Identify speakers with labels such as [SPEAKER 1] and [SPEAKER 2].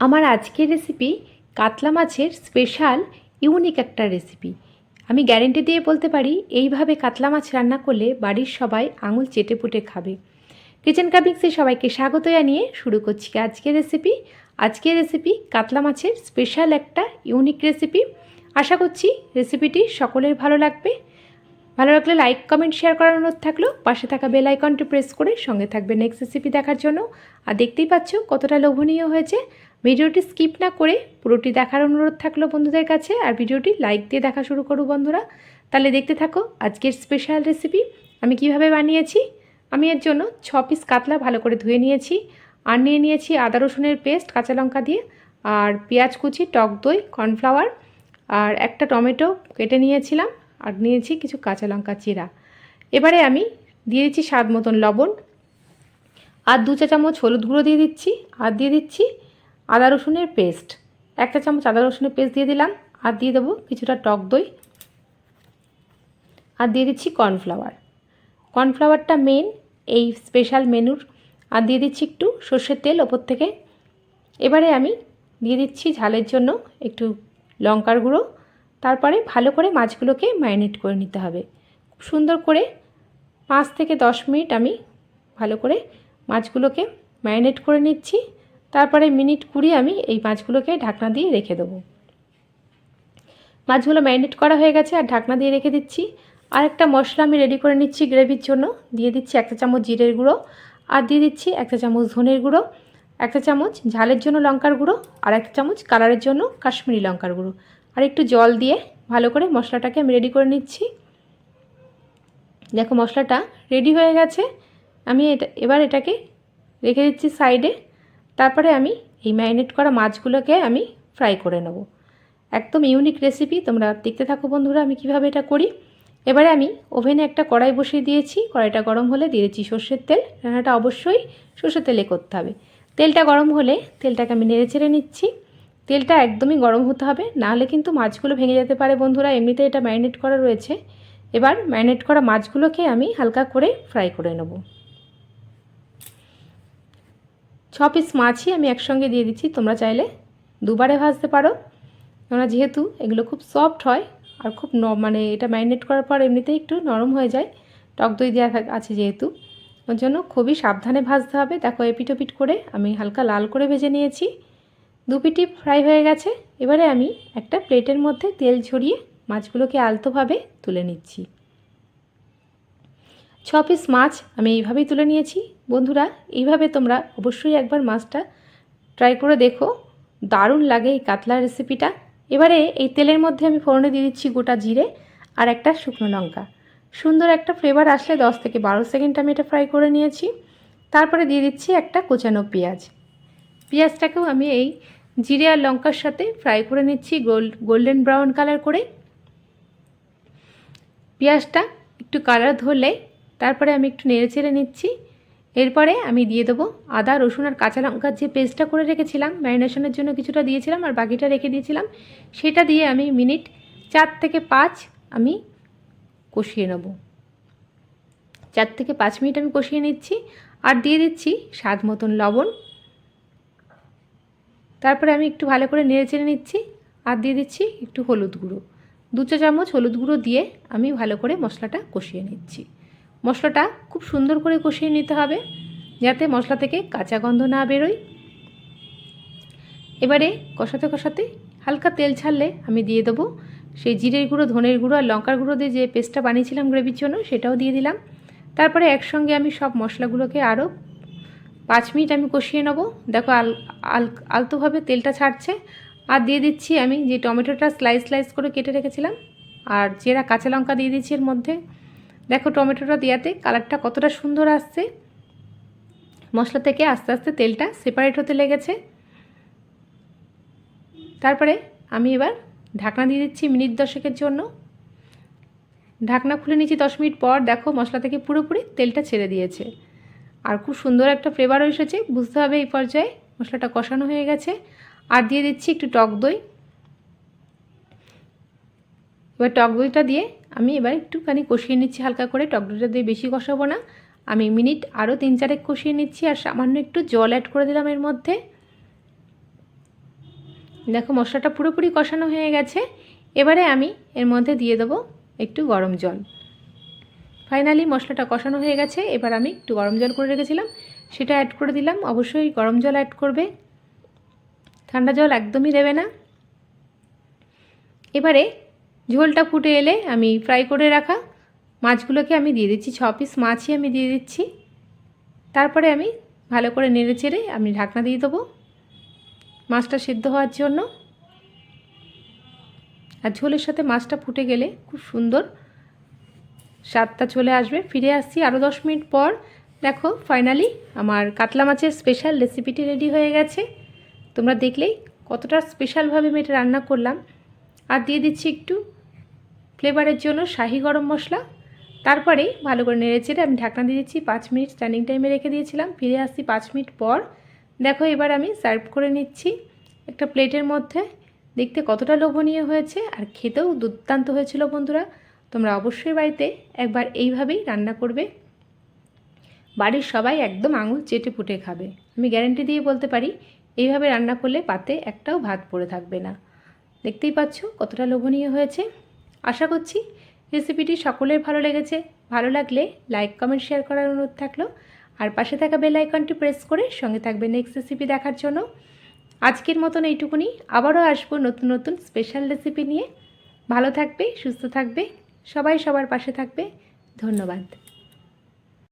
[SPEAKER 1] আমার আজকের রেসিপি কাতলা মাছের স্পেশাল ইউনিক একটা রেসিপি আমি গ্যারেন্টি দিয়ে বলতে পারি, এইভাবে কাতলা মাছ রান্না করলে বাড়ির সবাই আঙুল চেটে পুটে খাবে। কিচেন কাবিংসে সবাইকে স্বাগত জানিয়ে শুরু করছি আজকের রেসিপি আজকের রেসিপি কাতলা মাছের স্পেশাল একটা ইউনিক রেসিপি আশা করছি রেসিপিটি সকলের ভালো লাগবে। ভালো লাগলে লাইক কমেন্ট শেয়ার করার অনুরোধ থাকল। পাশে থাকা বেল আইকনটি প্রেস করে সঙ্গে থাকবে নেক্সট রেসিপি দেখার জন্য। আর দেখতেই পাচ্ছ কতটা লোভনীয় হয়েছে। ভিডিওটি স্কিপ না করে পুরোটি দেখার অনুরোধ থাকল বন্ধুদের কাছে, আর ভিডিওটি লাইক দিয়ে দেখা শুরু করো বন্ধুরা। তাহলে দেখতে থাকো আজকের স্পেশাল রেসিপি আমি কীভাবে বানিয়েছি। আমি এর জন্য ছ পিস কাতলা ভালো করে ধুয়ে নিয়েছি, আর নিয়ে নিয়েছি আদা রসুনের পেস্ট কাঁচা লঙ্কা দিয়ে, আর পেঁয়াজ কুচি, টক দই কর্নফ্লাওয়ার আর একটা টমেটো কেটে নিয়েছিলাম, আর নিয়েছি কিছু কাঁচা লঙ্কা চিরা। এবারে আমি দিয়ে দিচ্ছি স্বাদ মতন লবণ, আর দু চা চামচ হলুদ গুঁড়ো দিয়ে দিচ্ছি, আর দিয়ে দিচ্ছি আদা রসুনের পেস্ট। একটা চামচ আদা রসুনের পেস্ট দিয়ে দিলাম। আর দিয়ে দেবো কিছুটা টক দই। আর দিয়ে দিচ্ছি কর্নফ্লাওয়ার। কর্নফ্লাওয়ারটা মেন এই স্পেশাল মেনুর আর দিয়ে দিচ্ছি একটু সর্ষের তেল ওপর থেকে। এবারে আমি দিয়ে দিচ্ছি ঝালের জন্য একটু লঙ্কার গুঁড়ো। তারপরে ভালো করে মাছগুলোকে ম্যারিনেট করে নিতে হবে। খুব সুন্দর করে পাঁচ থেকে দশ মিনিট আমি ভালো করে মাছগুলোকে ম্যারিনেট করে নিচ্ছি। তারপরে মিনিট কুড়ি আমি এই মাছগুলোকে ঢাকনা দিয়ে রেখে দেবো। মাছগুলো ম্যারিনেট করা হয়ে গেছে, আর ঢাকনা দিয়ে রেখে দিচ্ছি। আর একটা মশলা আমি রেডি করে নিচ্ছি গ্রেভির জন্য। দিয়ে দিচ্ছি একটা চামচ জিরের গুঁড়ো, আর দিয়ে দিচ্ছি একটা চামচ ধনের গুঁড়ো, একটা চামচ ঝালের জন্য লঙ্কার গুঁড়ো, আর একটা চামচ কালারের জন্য কাশ্মীরি লঙ্কার গুঁড়ো। আর একটু জল দিয়ে ভালো করে মশলাটাকে আমি রেডি করে নিচ্ছি। দেখো মশলাটা রেডি হয়ে গেছে। আমি এটা, এবার এটাকে রেখে দিচ্ছি সাইডে। তারপরে আমি এই ম্যারিনেট করা মাছগুলোকে আমি ফ্রাই করে নেব। একদম ইউনিক রেসিপি, তোমরা দেখতে থাকো বন্ধুরা আমি কীভাবে এটা করি। এবারে আমি ওভেনে একটা কড়াই বসিয়ে দিয়েছি, কড়াইটা গরম হলে দিয়েছি সর্ষের তেল। রান্নাটা অবশ্যই সর্ষের তেলে করতে হবে। তেলটা গরম হলে তেলটাকে আমি নেড়ে চেড়ে নিচ্ছি। তেলটা একদমই গরম হতে হবে নাহলে কিন্তু মাছগুলো ভেঙে যেতে পারে বন্ধুরা, এমনিতে এটা ম্যারিনেট করা রয়েছে। এবার ম্যারিনেট করা মাছগুলোকে আমি হালকা করে ফ্রাই করে নেব। ছ পিস মাছই আমি একসঙ্গে দিয়ে দিচ্ছি, তোমরা চাইলে দুবারে ভাজতে পারো। কেননা যেহেতু এগুলো খুব সফট হয় আর খুব ন মানে এটা ম্যারিনেট করার পর এমনিতেই একটু নরম হয়ে যায়, টক দই দেওয়া আছে যেহেতু। ওর জন্য খুবই সাবধানে ভাজতে হবে। দেখো এপিটোপিট করে আমি হালকা লাল করে ভেজে নিয়েছি। দু পিটি ফ্রাই হয়ে গেছে। এবারে আমি একটা প্লেটের মধ্যে তেল ঝরিয়ে মাছগুলোকে আলতোভাবে তুলে নিচ্ছি। ছ পিস মাছ আমি এইভাবেই তুলে নিয়েছি। বন্ধুরা, এইভাবে তোমরা অবশ্যই একবার মাছটা ট্রাই করে দেখো। দারুণ লাগে এই কাতলা রেসিপিটা এবারে এই তেলের মধ্যে আমি ফোড়নে দিয়ে দিচ্ছি গোটা জিরে আর একটা শুকনো লঙ্কা। সুন্দর একটা ফ্লেভার আসলে দশ থেকে বারো সেকেন্ড আমি এটা ফ্রাই করে নিয়েছি। তারপরে দিয়ে দিচ্ছি একটা কোচানো পেঁয়াজ। পেঁয়াজটাকেও আমি এই জিরে আর লঙ্কার সাথে ফ্রাই করে নিচ্ছি গোল্ড গোল্ডেন ব্রাউন কালার করে। পেঁয়াজটা একটু কালার ধরলে তারপরে আমি একটু নেড়ে চেড়ে নিচ্ছি। এরপরে আমি দিয়ে দেবো আদা, রসুন আর কাঁচা লঙ্কার যে পেস্টটা করে রেখেছিলাম ম্যারিনেশনের জন্য কিছুটা দিয়েছিলাম আর বাকিটা রেখে দিয়েছিলাম, সেটা দিয়ে আমি মিনিট চার থেকে পাঁচ আমি কষিয়ে নেব। চার থেকে পাঁচ মিনিট আমি কষিয়ে নিচ্ছি আর দিয়ে দিচ্ছি স্বাদ মতন লবণ। তারপরে আমি একটু ভালো করে নেড়ে চেড়ে নিচ্ছি আর দিয়ে দিচ্ছি একটু হলুদ গুঁড়ো। দু চা চামচ হলুদ গুঁড়ো দিয়ে আমি ভালো করে মশলাটা কষিয়ে নিচ্ছি। মশলাটা খুব সুন্দর করে কষিয়ে নিতে হবে, যাতে মশলা থেকে কাঁচা গন্ধ না বেরোয়। এবারে কষাতে কষাতে হালকা তেল ছাড়লে আমি দিয়ে দেবো সেই জিরের গুঁড়ো, ধনের গুঁড়ো আর লঙ্কার গুঁড়ো দিয়ে যে পেস্টটা বানিয়েছিলাম গ্রেভির জন্য সেটাও দিয়ে দিলাম। তারপরে একসঙ্গে আমি সব মশলাগুলোকে আরও পাঁচ মিনিট আমি কষিয়ে নেব। দেখো আল আল, আলতোভাবে তেলটা ছাড়ছে। আর দিয়ে দিচ্ছি আমি যে টমেটোটা স্লাইস স্লাইস করে কেটে রেখেছিলাম, আর চেরা কাঁচা লঙ্কা দিয়ে দিচ্ছি এর মধ্যে দেখো টমেটোটা দেওয়াতে কালারটা কতটা সুন্দর আসছে। মশলা থেকে আস্তে আস্তে তেলটা সেপারেট হতে লেগেছে। তারপরে আমি এবার ঢাকনা দিয়ে দিচ্ছি মিনিট দশেকের জন্য। ঢাকনা খুলে নিচ্ছি দশ মিনিট পর দেখো মশলা থেকে পুরোপুরি তেলটা ছেড়ে দিয়েছে। আর খুব সুন্দর একটা ফ্লেভারও এসেছে, বুঝতে হবে এই পর্যায়ে মশলাটা কষানো হয়ে গেছে। আর দিয়ে দিচ্ছি একটু টক দই। এবার টক দইটা দিয়ে আমি এবার একটুখানি কষিয়ে নিচ্ছি হালকা করে, টক দিয়ে বেশি কষাবো না। আমি মিনিট আরও তিন চারেক কষিয়ে নিচ্ছি আর সামান্য একটু জল অ্যাড করে দিলাম এর মধ্যে। দেখো মশলাটা পুরোপুরি কষানো হয়ে গেছে। এবারে আমি এর মধ্যে দিয়ে দেবো একটু গরম জল। ফাইনালি মশলাটা কষানো হয়ে গেছে, এবার আমি একটু গরম জল করে রেখেছিলাম। সেটা অ্যাড করে দিলাম, অবশ্যই গরম জল অ্যাড করবে। ঠান্ডা জল একদমই দেবে না। এবারে ঝোলটা ফুটে এলে আমি ফ্রাই করে রাখা মাছগুলোকে আমি দিয়ে দিচ্ছি, ছ পিস মাছই আমি দিয়ে দিচ্ছি। তারপরে আমি ভালো করে নেড়ে চেড়ে আমি ঢাকনা দিয়ে দেবো মাছটা সিদ্ধ হওয়ার জন্য। আর ঝোলের সাথে মাছটা ফুটে গেলে খুব সুন্দর স্বাদটা চলে আসবে। ফিরে আসছি আরও দশ মিনিট পর। দেখো ফাইনালি আমার কাতলা মাছের স্পেশাল রেসিপিটি রেডি হয়ে গেছে। তোমরা দেখলেই কতটা স্পেশালভাবে আমি এটা রান্না করলাম। আর দিয়ে দিচ্ছি একটু ফ্লেভারের জন্য শাহি গরম মশলা। তারপরে ভালো করে নেড়ে চেড়ে আমি ঢাকনা দিয়ে দিচ্ছি পাঁচ মিনিট স্ট্যান্ডিং টাইমে রেখে দিয়েছিলাম। ফিরে আসছি পাঁচ মিনিট পর। দেখো এবার আমি সার্ভ করে নিচ্ছি। একটা প্লেটের মধ্যে দেখতে কতটা লোভনীয় হয়েছে আর খেতেও দুর্দান্ত হয়েছিল বন্ধুরা। তোমরা অবশ্যই বাড়িতে একবার এইভাবেই রান্না করবে। বাড়ির সবাই একদম আঙুল চেটে পুটে খাবে। আমি গ্যারেন্টি দিয়ে বলতে পারি, এইভাবে রান্না করলে পাতে একটাও ভাত পড়ে থাকবে না। দেখতেই পাচ্ছ কতটা লোভনীয় হয়েছে। আশা করছি রেসিপিটি সকলের ভালো লেগেছে। ভালো লাগলে লাইক, কমেন্ট, শেয়ার করার অনুরোধ থাকল। আর পাশে থাকা বেল আইকনটি প্রেস করে সঙ্গে থাকবে নেক্সট রেসিপি দেখার জন্য। আজকের মতন এইটুকুনি। আবারও আসব নতুন নতুন স্পেশাল রেসিপি নিয়ে। ভালো থাকবে, সুস্থ থাকবে। সবাই সবার পাশে থাকবে। ধন্যবাদ।